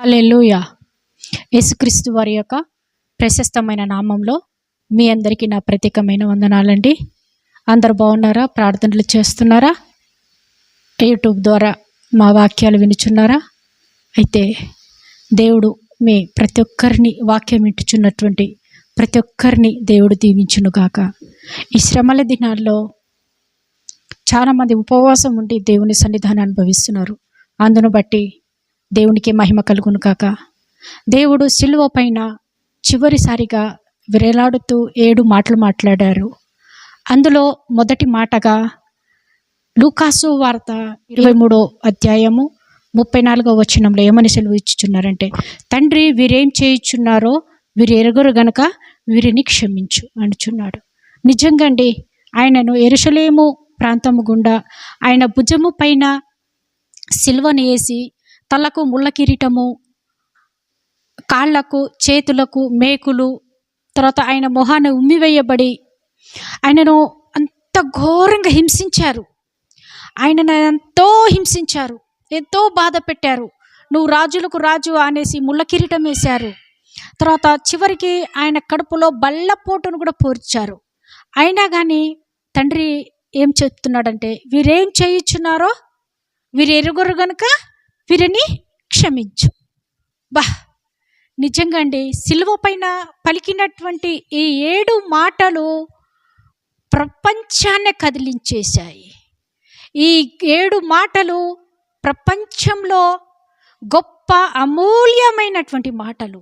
Alleluia యేసుక్రీస్తు వారి యొక్క ప్రశస్తమైన నామంలో మీ అందరికీ నా ప్రత్యేకమైన వందనాలండి. అందరు బాగున్నారా? ప్రార్థనలు చేస్తున్నారా? యూట్యూబ్ ద్వారా మా వాక్యాలు వినుచున్నారా? అయితే దేవుడు మీ ప్రతి ఒక్కరిని వాక్యం వింటుచున్నటువంటి ప్రతి ఒక్కరిని దేవుడు దీవించునుగాక ఈ శ్రమల దినాల్లో చాలామంది ఉపవాసం ఉండి దేవుని సన్నిధానం అనుభవిస్తున్నారు. అందును బట్టి దేవునికి మహిమ కలుగును కాక. దేవుడు సిలువ పైన చివరిసారిగా విరేలాడుతూ ఏడు మాటలు మాట్లాడారు. అందులో మొదటి మాటగా లూకాసు వార్త ఇరవై మూడో అధ్యాయము ముప్పై నాలుగో వచనంలో ఏమని సెలవు ఇచ్చుచున్నారంటే తండ్రి వీరేం చేయుచున్నారో వీరు ఎరుగురు గనక వీరిని క్షమించు అనుచున్నాడు నిజంగా అండి ఆయనను ఎరుషలేము ప్రాంతము గుండా ఆయన భుజము పైన సిల్వను వేసి తలకు ముళ్ళ కిరీటము కాళ్ళకు చేతులకు మేకులు తర్వాత ఆయన మొహాన్ని ఉమ్మివేయబడి ఆయనను అంత ఘోరంగా హింసించారు. ఆయనను ఎంతో హింసించారు ఎంతో బాధ పెట్టారు. నువ్వు రాజులకు రాజు అనేసి ముళ్ళ కిరీటం వేశారు. తర్వాత చివరికి ఆయన కడుపులో బల్లపోటును కూడా పోర్చారు. అయినా కానీ తండ్రి ఏం చెప్తున్నాడంటే వీరేం చేయించున్నారో వీరు ఎరుగురు గనుక వీరిని క్షమించు. బా నిజంగా అండి సిలువ పైన పలికినటువంటి ఈ ఏడు మాటలు ప్రపంచాన్ని కదిలించేశాయి. ఈ ఏడు మాటలు ప్రపంచంలో గొప్ప అమూల్యమైనటువంటి మాటలు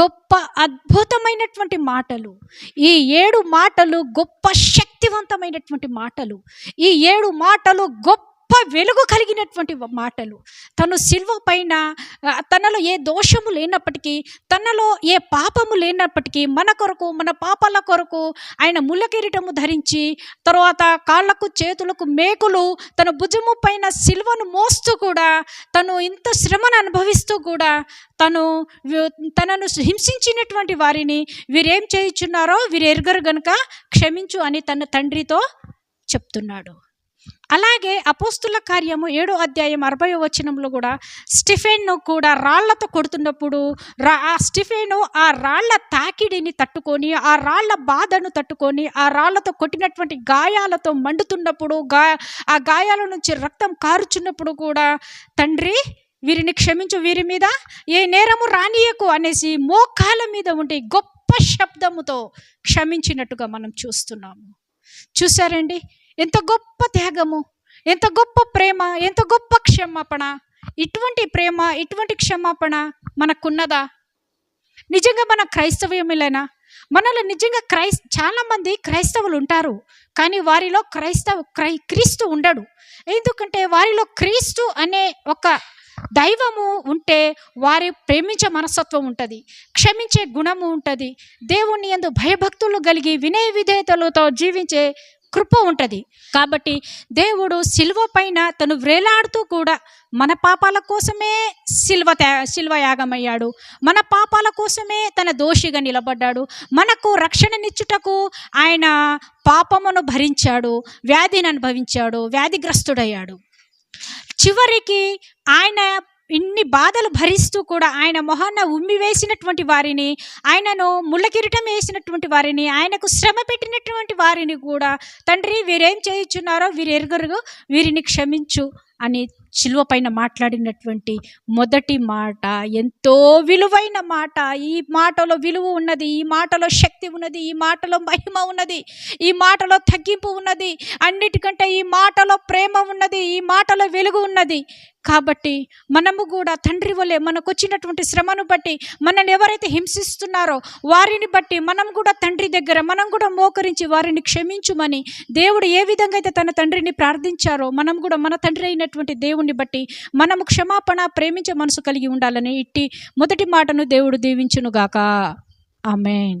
గొప్ప అద్భుతమైనటువంటి మాటలు ఈ ఏడు మాటలు గొప్ప శక్తివంతమైనటువంటి మాటలు ఈ ఏడు మాటలు గొప్ప వెలుగు కలిగినటువంటి మాటలు. తను శిల్వ పైన తనలో ఏ దోషము లేనప్పటికీ తనలో ఏ పాపము లేనప్పటికీ మన కొరకు మన పాపాల కొరకు ఆయన ముళ్ళకిరీటము ధరించి తర్వాత కాళ్ళకు చేతులకు మేకులు తన భుజము పైన సిల్వను మోస్తూ కూడా తను ఇంత శ్రమను అనుభవిస్తూ కూడా తను తనను హింసించినటువంటి వారిని వీరేం చేయుచున్నారో వీరు ఎరుగరు గనుక క్షమించు అని తన తండ్రితో చెప్తున్నాడు. అలాగే అపోస్తుల కార్యము ఏడో అధ్యాయం అరవై వచనంలో కూడా స్టిఫెన్ను కూడా రాళ్ళతో కొడుతున్నప్పుడు రా ఆ స్టిఫెను ఆ రాళ్ళ తాకిడిని తట్టుకొని ఆ రాళ్ళ బాధను తట్టుకొని ఆ రాళ్ళతో కొట్టినటువంటి గాయాలతో మండుతున్నప్పుడు గా ఆ గాయాల నుంచి రక్తం కారుచున్నప్పుడు కూడా తండ్రి వీరిని క్షమించు వీరి మీద ఏ నేరము రానియకు అనేసి మోకాల మీద ఉండి గొప్ప శబ్దముతో క్షమించినట్టుగా మనం చూస్తున్నాము. చూసారండి ఎంత గొప్ప త్యాగము ఎంత గొప్ప ప్రేమ ఎంత గొప్ప క్షమాపణ. ఇటువంటి ప్రేమ ఇటువంటి క్షమాపణ మనకున్నదా? నిజంగా మన క్రైస్తవ్యములైనా మనలో నిజంగా క్రైస్ చాలామంది క్రైస్తవులు ఉంటారు కానీ వారిలో క్రైస్తవ క్రై క్రీస్తు ఉండడు. ఎందుకంటే వారిలో క్రీస్తు అనే ఒక దైవము ఉంటే వారి ప్రేమించే మనస్తత్వం ఉంటుంది క్షమించే గుణము ఉంటుంది దేవుని ఎందు భయభక్తులు కలిగి వినయ విధేయతలతో జీవించే కృప ఉంటుంది. కాబట్టి దేవుడు సిల్వ పైన తను వ్రేలాడుతూ కూడా మన పాపాల కోసమే సిల్వ త్యా సిల్వ యాగమయ్యాడు. మన పాపాల కోసమే తన దోషిగా నిలబడ్డాడు. మనకు రక్షణనిచ్చుటకు ఆయన పాపమును భరించాడు. వ్యాధిని అనుభవించాడు. వ్యాధిగ్రస్తుడయ్యాడు. చివరికి ఆయన ఇన్ని బాధలు భరిస్తూ కూడా ఆయన మొహాన్న ఉమ్మి వేసినటువంటి వారిని ఆయనను ముళ్ళకిరీటం వేసినటువంటి వారిని ఆయనకు శ్రమ పెట్టినటువంటి వారిని కూడా తండ్రి వీరేం చేయుచున్నారో వీరు ఎరుగరు వీరిని క్షమించు అని శిలువ పైన మాట్లాడినటువంటి మొదటి మాట. ఎంతో విలువైన మాట. ఈ మాటలో విలువ ఉన్నది ఈ మాటలో శక్తి ఉన్నది ఈ మాటలో మహిమ ఉన్నది ఈ మాటలో తగ్గింపు ఉన్నది అన్నిటికంటే ఈ మాటలో ప్రేమ ఉన్నది ఈ మాటలో వెలుగు ఉన్నది. కాబట్టి మనము కూడా తండ్రి వలె మనకు వచ్చినటువంటి శ్రమను బట్టి మనల్ని ఎవరైతే హింసిస్తున్నారో వారిని బట్టి మనం కూడా తండ్రి దగ్గర మనం కూడా మోకరించి వారిని క్షమించుమని దేవుడు ఏ విధంగా అయితే తన తండ్రిని ప్రార్థించారో మనం కూడా మన తండ్రి అయినటువంటి దేవుణ్ణి బట్టి మనము క్షమాపణ ప్రేమించే మనసు కలిగి ఉండాలని ఇట్టి మొదటి మాటను దేవుడు దీవించునుగాక. ఆమెన్.